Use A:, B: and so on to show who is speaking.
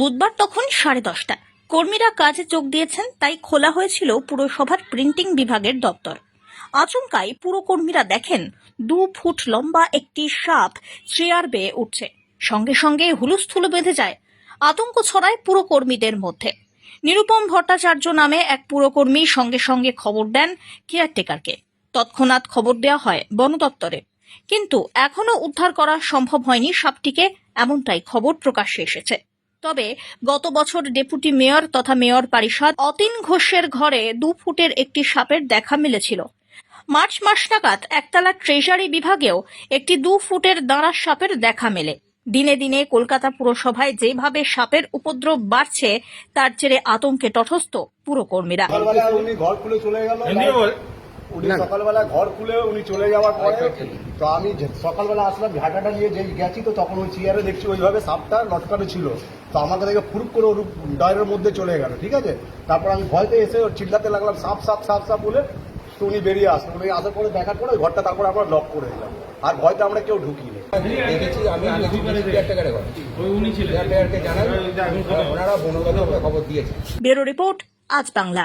A: বুধবার তখন সাড়ে দশটা কর্মীরা কাজে যোগ দিয়েছেন, তাই খোলা হয়েছিল পুরসভার প্রিন্টিং বিভাগের দপ্তর। আচমকাই পুরকর্মীরা দেখেন, দু ফুট লম্বা একটি সাপ চেয়ার বেয়ে উঠছে। সঙ্গে সঙ্গে হুলুস্থুলো বেঁধে যায় আতঙ্ক ছড়ায় পুরকর্মীদের মধ্যে। নিরুপম ভট্টাচার্য নামে এক পুরকর্মী সঙ্গে সঙ্গে খবর দেন কেয়ারটেকারকে। তৎক্ষণাৎ খবর দেওয়া হয় বন দপ্তরে কিন্তু এখনও উদ্ধার করা সম্ভব হয়নি সাপটিকে, এমনটাই খবর প্রকাশ্যে এসেছে। তবে গত বছর ডেপুটি মেয়র তথা মেয়র পারিষদ অতীন ঘোষের ঘরে দু ফুটের একটি সাপের দেখা মিলেছিল। মার্চ মাস নাগাদ একতলা ট্রেজারি বিভাগেও একটি দু ফুটের দাঁড়া সাপের দেখা মেলে। দিনে দিনে কলকাতা পুরসভায় যেভাবে সাপের উপদ্রব বাড়ছে তার জেরে আতঙ্কে তটস্থ পুরকর্মীরা।
B: উনি সকালবেলা ঘর খুলে উনি চলে যাওয়ার পরে তো আমি সকালবেলা আসলাম ঝাঁটাটা নিয়ে যে গেছি তো তখন ওই চেয়ারে দেখছি ওইভাবে সাপটা লটকানো ছিল। তো আমাকে দেখে ফুরুক করে ওর ডয়ের মধ্যে চলে গেল ঠিক আছে? তারপর আমি ভয়তে এসে ওর চিল্লাতে লাগলাম সাপ সাপ সাপ সাপ বলে তো উনি বেরিয়ে আসলো। উনি আসার পরে দেখার পরে ওই ঘরটা তারপরে আমরা লক করে দিলাম। আর ভয়তে আমরা কেউ ঢুকিনি।
C: দেখেছি আমি
D: ছিলেন।
C: কেয়ারটেকারকে জানাই ওনারা বনদপ্তরকে খবর দিয়েছে
A: ব্যুরো রিপোর্ট আজ বাংলা।